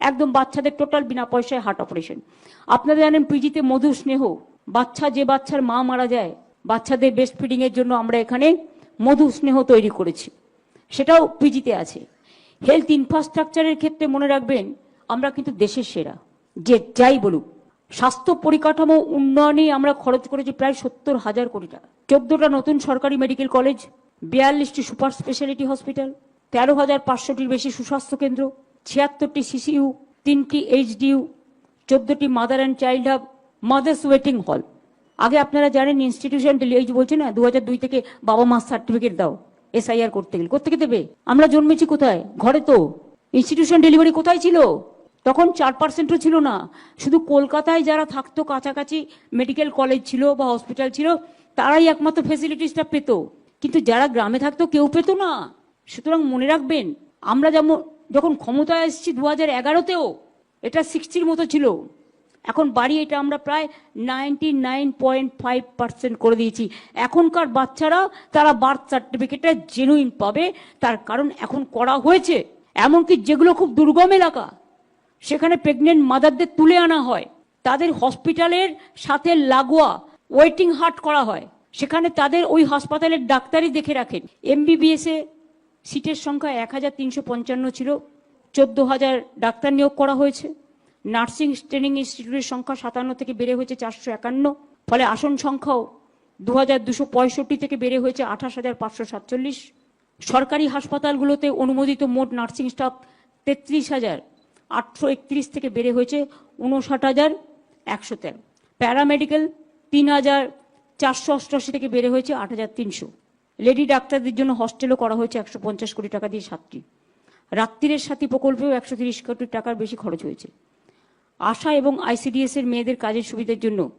একদম বাচ্চাদের টোটাল বিনা পয়সায় হার্ট অপারেশন আপনারা জানেন পিজিতে মধু স্নেহ, বাচ্চা যে বাচ্চার মা মারা যায়, বাচ্চাদের বেস্ট ফিডিং এর জন্য আমরা এখানে মধু স্নেহ তৈরি করেছি। সেটাও পিজিতে আছে। হেলথ ইনফ্রাস্ট্রাকচারের ক্ষেত্রে মনে রাখবেন, আমরা কিন্তু দেশের সেরা। যে যাই বলুক, স্বাস্থ্য পরিকাঠামো উন্নয়নে আমরা খরচ করেছি প্রায় সত্তর হাজার কোটি টাকা। চোদ্দটা নতুন সরকারি মেডিকেল কলেজ বিয়াল্লিশটি সুপার স্পেশালিটি হসপিটাল তেরো হাজার পাঁচশোটির বেশি সুস্বাস্থ্য কেন্দ্র ছিয়াত্তরটি সিসিইউ তিনটি এইচডিইউ চোদ্দটি mother and child hub mothers waiting hall আগে আপনারা জানেন ইনস্টিটিউশন এই যে বলছে না দু দুই থেকে বাবা মা সার্টিফিকেট দাও এসআইআর করতে গেলে। কোথেকে দেবে? আমরা জন্মেছি কোথায়? ঘরে তো। ইনস্টিটিউশন ডেলিভারি কোথায় ছিল? তখন চার পার্সেন্টও ছিল না। শুধু কলকাতায় যারা থাকতো, কাছাকাছি মেডিকেল কলেজ ছিল বা হসপিটাল ছিল, তারাই একমাত্র ফেসিলিটিসটা পেত। কিন্তু যারা গ্রামে থাকতো, কেউ পেত না। সুতরাং মনে রাখবেন, আমরা যেমন যখন ক্ষমতায় এসেছি দু হাজার এগারোতেও, এটা সিক্সটির মতো ছিল। এখন বাড়ি এটা আমরা প্রায় ninety nine point five percent করে দিয়েছি। এখনকার বাচ্চারা, তারা বার্থ সার্টিফিকেটটা জেনুইন পাবে, তার কারণ এখন করা হয়েছে। এমনকি যেগুলো খুব দুর্গম এলাকা, সেখানে প্রেগনেন্ট মাদারদের তুলে আনা হয়। তাদের হসপিটালের সাথে লাগোয়া ওয়েটিং হার্ট করা হয়। সেখানে তাদের ওই হাসপাতালের ডাক্তারই দেখে রাখেন। এমবিবিএস সিটের সংখ্যা এক হাজার তিনশো পঞ্চান্ন ছিল, চোদ্দ হাজার ডাক্তার নিয়োগ করা হয়েছে, নার্সিং ট্রেনিং ইনস্টিটিউটের সংখ্যা সাতান্ন থেকে বেড়ে হয়েছে চারশো একান্ন, ফলে আসন সংখ্যাও দু হাজার দুশো পঁয়ষট্টি থেকে বেড়ে হয়েছে আঠাশ হাজার পাঁচশো সাতচল্লিশ। সরকারি হাসপাতালগুলোতে অনুমোদিত মোট নার্সিং স্টাফ তেত্রিশ হাজার আটশো একত্রিশ থেকে বেড়ে হয়েছে উনষাট হাজার একশো তেরো। প্যারামেডিক্যাল তিন হাজার চারশো অষ্টআশি থেকে বেড়ে হয়েছে আট হাজার তিনশো। লেডি ডাক্তারদের জন্য হস্টেলও করা হয়েছে একশো পঞ্চাশ কোটি টাকা দিয়ে সাতটি। রাত্রিরের সাথী প্রকল্পেও একশো তিরিশ কোটি টাকার বেশি খরচ হয়েছে। আশা এবং আইসিডিএস এর মেয়েদের কাজের সুবিধার জন্য